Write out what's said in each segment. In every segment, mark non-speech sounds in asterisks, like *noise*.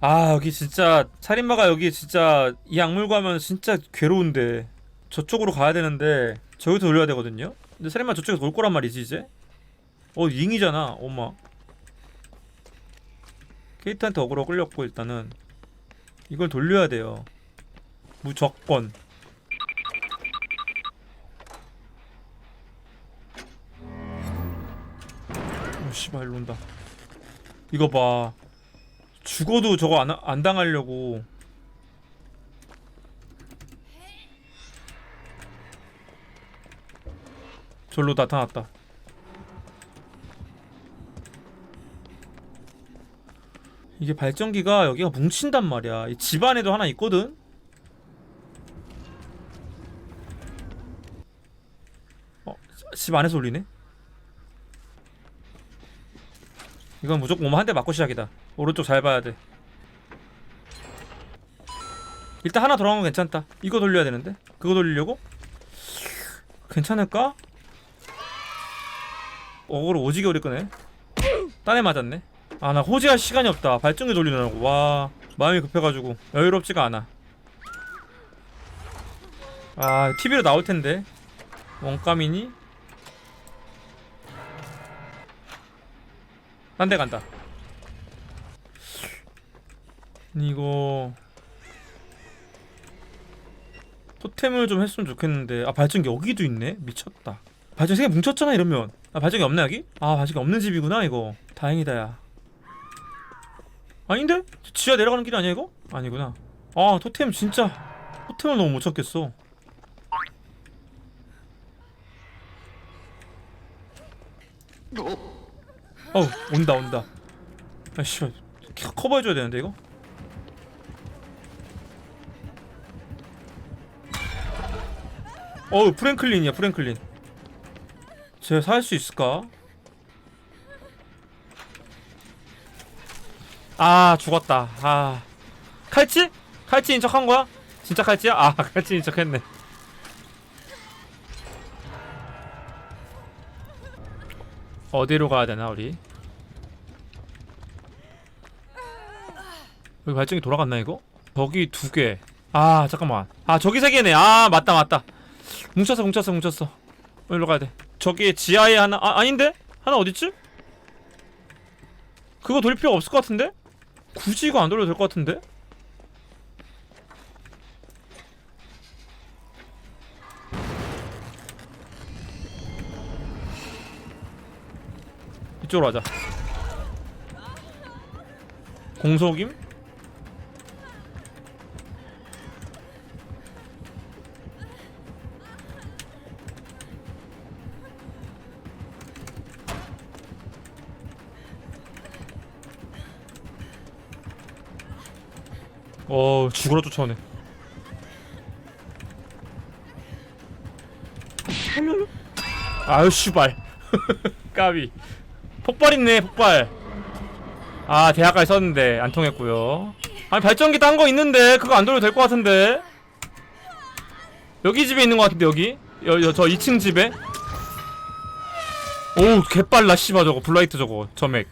아 여기 진짜 살인마가 여기 진짜 이 악물고 하면 진짜 괴로운데. 저쪽으로 가야 되는데 저기서 돌려야 되거든요? 근데 살인마 저쪽에서 올 거란 말이지 이제? 어 잉이잖아 엄마. 케이트한테 어그로 끌렸고 일단은. 이걸 돌려야 돼요. 무조건. 오 씨발 일로 온다. 이거 봐 죽어도 저거 안, 안 당하려고. 절로 나타났다. 이게 발전기가 여기가 뭉친단 말이야. 이집 안에도 하나 있거든? 어, 집 안에서 울리네? 이건 무조건 오면 한대 맞고 시작이다 오른쪽 잘 봐야 돼. 일단 하나 돌아간 건 괜찮다. 이거 돌려야 되는데? 그거 돌리려고? 괜찮을까? 어그로 오지게 오래 끄네. 딴에 맞았네. 아 나 호지할 시간이 없다. 발전기 돌리느라고. 와 마음이 급해가지고 여유롭지가 않아. 아 TV로 나올 텐데. 원감이니? 딴 데 간다 이거 토템을 좀 했으면 좋겠는데. 아 발전기 여기도 있네? 미쳤다. 발전기 세개 뭉쳤잖아 이러면. 아 발전기 없나 여기? 아 발전기 없는 집이구나 이거. 다행이다 야. 아닌데? 지하 내려가는 길 아니야 이거? 아니구나. 아 토템 진짜 토템을 너무 못 찾겠어? 어우 온다 온다. 아 씨발. 커버해줘야 되는데 이거? 어우 프랭클린이야 프랭클린 쟤 살 수 있을까? 아 죽었다 아 칼치? 칼치인 척한 거야? 진짜 칼치야? 아 *laughs* 칼치인 척 했네 어디로 가야 되나 우리? 여기 발전기 돌아갔나 이거? 저기 두 개. 아 잠깐만. 아 저기 세 개네. 아 맞다 맞다. 뭉쳤어 뭉쳤어 뭉쳤어. 여기로 가야 돼. 저기 지하에 하나 아 아닌데? 하나 어딨지? 그거 돌릴 필요 없을 것 같은데? 굳이 이거 안 돌려도 될 것 같은데? 이쪽으로 가자. 공속임? 어 죽으러 쫓아오네. 아유 씨발. *laughs* 까비. 폭발 있네 폭발. 아 대학까지 썼는데 안 통했고요. 아니 발전기 딴 거 있는데 그거 안 돌려도 될 것 같은데. 여기 집에 있는 것 같은데 여기? 여, 여, 저 2층 집에? 오우 개빨라 씨발 저거. 블라이트 저거. 점액.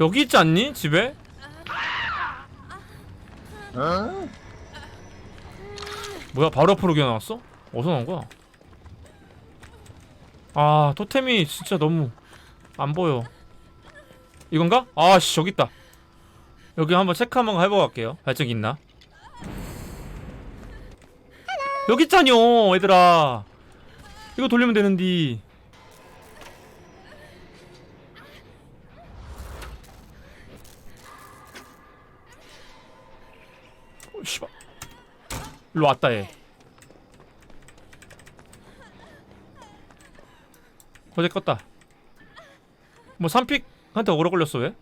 여기 있지 않니 집에 뭐야 바로 앞으로 기어 나왔어? 어디서 나온 거야? 아 토템이 진짜 너무 안 보여 이건가? 아씨 저기 있다 여기 한번 체크 한번 해보고 갈게요 발전기 있나? 여기 있잖요 얘들아 이거 돌리면 되는디 씨발. 일로 왔다 얘. 어제 껐다. 뭐 삼픽한테 오래 걸렸어 왜?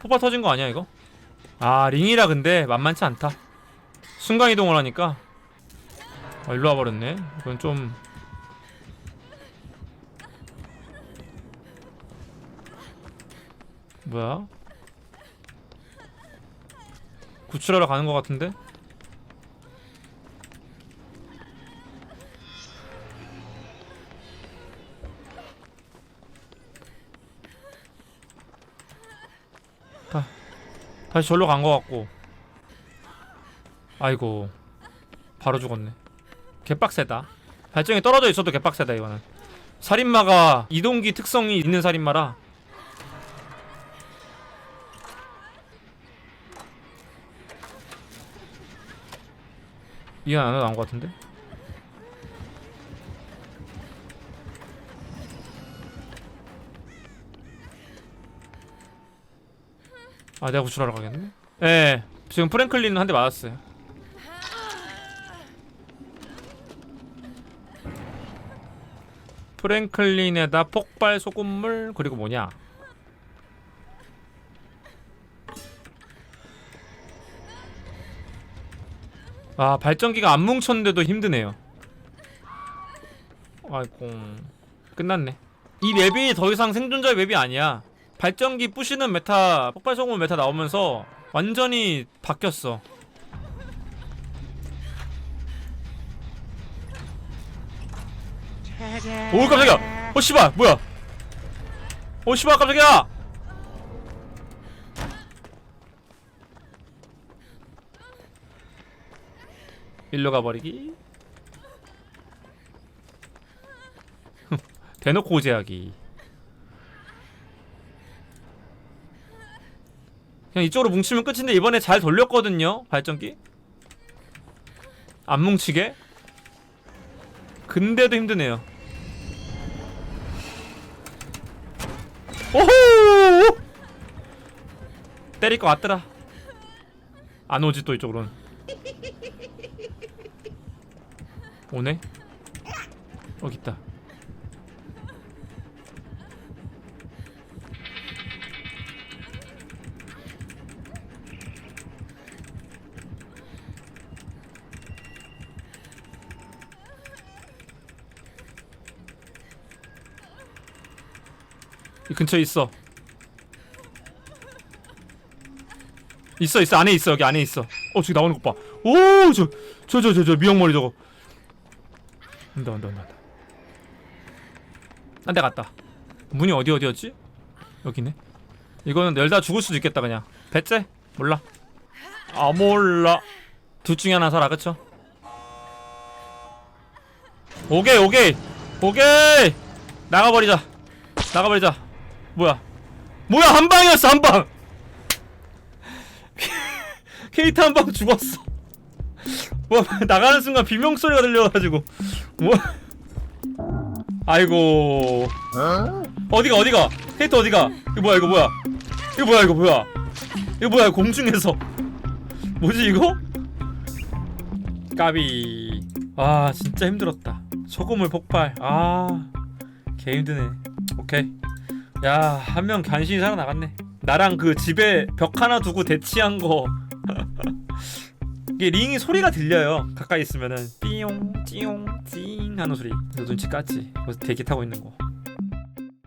폭발 터진 거 아니야 이거? 아 링이라 근데 만만치 않다. 순간 이동을 하니까. 아 일로 와버렸네. 이건 좀. 뭐야? 구출하러 가는 거 같은데? 다 다시 절로 간거 같고. 아이고 바로 죽었네. 개빡세다. 발정이 떨어져 있어도 개빡세다 이거는. 살인마가 이동기 특성이 있는 살인마라 이건 안 나온 것 같은데? 아 내가 구출하러 가겠네? 예 지금 프랭클린은 한 대 맞았어요. 프랭클린에다 폭발 소금물 그리고 뭐냐 아 발전기가 안 뭉쳤는데도 힘드네요. 아이고. 끝났네. 이 맵이 더 이상 생존자의 맵이 아니야. 발전기 부시는 메타 폭발 소금물 메타 나오면서 완전히 바뀌었어. 오 깜짝이야. 어 씨발 뭐야? 어 씨발 깜짝이야 일로 가버리기. *laughs* 대놓고 오제하기. 그냥 이쪽으로 뭉치면 끝인데 이번에 잘 돌렸거든요 발전기. 안 뭉치게. 근데도 힘드네요. 오호! 때릴 것 같더라. 안 오지 또 이쪽으로는 오네 여기 있다 이 근처에 있어 있어 있어 안에 있어 여기 안에 있어 어 저기 나오는 것 봐 오 저 저 저 저 저 미역머리 저거 온다 온다 온다 딴 데 갔다. 문이 어디 어디였지? 여기네. 이거는 열다 죽을 수도 있겠다 그냥. 배째? 몰라. 아 몰라. 둘 중에 하나 살아 그쵸? 오케이 오케이. 오케이! 나가버리자. 나가버리자. 뭐야? 뭐야 한 방이었어 한방! *laughs* 케이트 한 방 죽었어. *laughs* 뭐 나가는 순간 비명 소리가 들려가지고 뭐? 아이고. 어디가 어디가? 케이트 어디가? 이거 뭐야 이거 뭐야? 이거 뭐야 이거 뭐야? 이거 뭐야 공중에서. 뭐지 이거? 까비. 아 진짜 힘들었다. 소금물 폭발. 아 개 힘드네. 오케이. 야 한 명 간신히 살아나갔네. 나랑 그 집에 벽 하나 두고 대치한 거 이게 링이 소리가 들려요. 가까이 있으면은 삐용 찌용 찡 하는 소리. 너 눈치 깠지. 거기서 대기 타고 있는 거